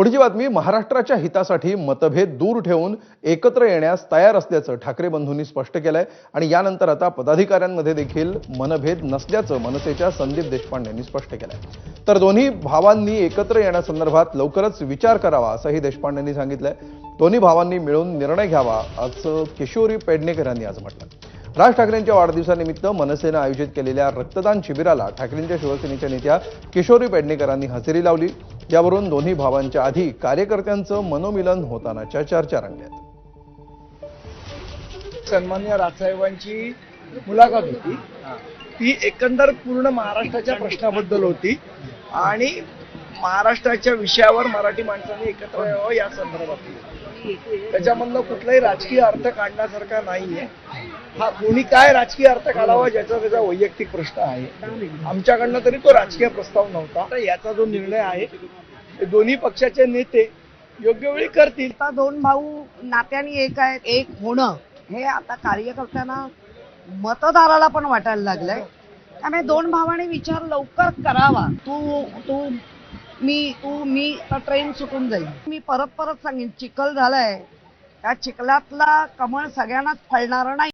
पुढची बातमी महाराष्ट्राच्या हितासाठी मतभेद दूर ठेवून एकत्र येण्यास तयार असल्याचं ठाकरे बंधूंनी स्पष्ट केलंय. आणि यानंतर आता पदाधिकाऱ्यांमध्ये देखील मनभेद नसल्याचं मनसेच्या संदीप देशपांडेंनी स्पष्ट केलंय. तर दोन्ही भावांनी एकत्र येण्यासंदर्भात लवकरच विचार करावा असंही देशपांडेंनी सांगितलंय. दोन्ही भावांनी मिळून निर्णय घ्यावा असं किशोरी पेडणेकर यांनी आज म्हटलं राज ठाकरेंच्या वाढदिवसानिमित्त मनसेनं आयोजित केलेल्या रक्तदान शिबिराला ठाकरेंच्या शिवसेनेच्या नेत्या किशोरी पेडणेकरांनी हजेरी लावली. यावरून दोन्ही भावांच्या आधी कार्यकर्त्यांचं मनोमिलन होतानाच्या चर्चा रंगल्यात. सन्मान्य राजसाहेबांची मुलाखत होती. ती एकंदर पूर्ण महाराष्ट्राच्या प्रश्नाबद्दल होती आणि महाराष्ट्राच्या विषयावर मराठी माणसाने एकत्र यावं या संदर्भात. होती. त्याच्यामधनं कुठलाही राजकीय अर्थ काढण्यासारखा नाहीये. हा कोणी काय राजकीय अर्थ काढावा ज्याचा त्याचा वैयक्तिक प्रश्न आहे. आमच्याकडनं तरी तो राजकीय प्रस्ताव नव्हता. याचा जो निर्णय आहे दोन्ही पक्षाचे नेते योग्य वेळी करतील. आता दोन भाऊ नात्याने एक आहेत एक होणं हे आता कार्यकर्त्यांना मतदाराला पण वाटायला लागलंय. त्यामुळे दोन भावाने विचार लवकर करावा. तू तू मी तू मी तर ट्रेन सुटून जाईल. मी परत परत सांगेन चिखल झालाय. त्या चिखलातला कमळ सगळ्यांनाच फळणार नाही.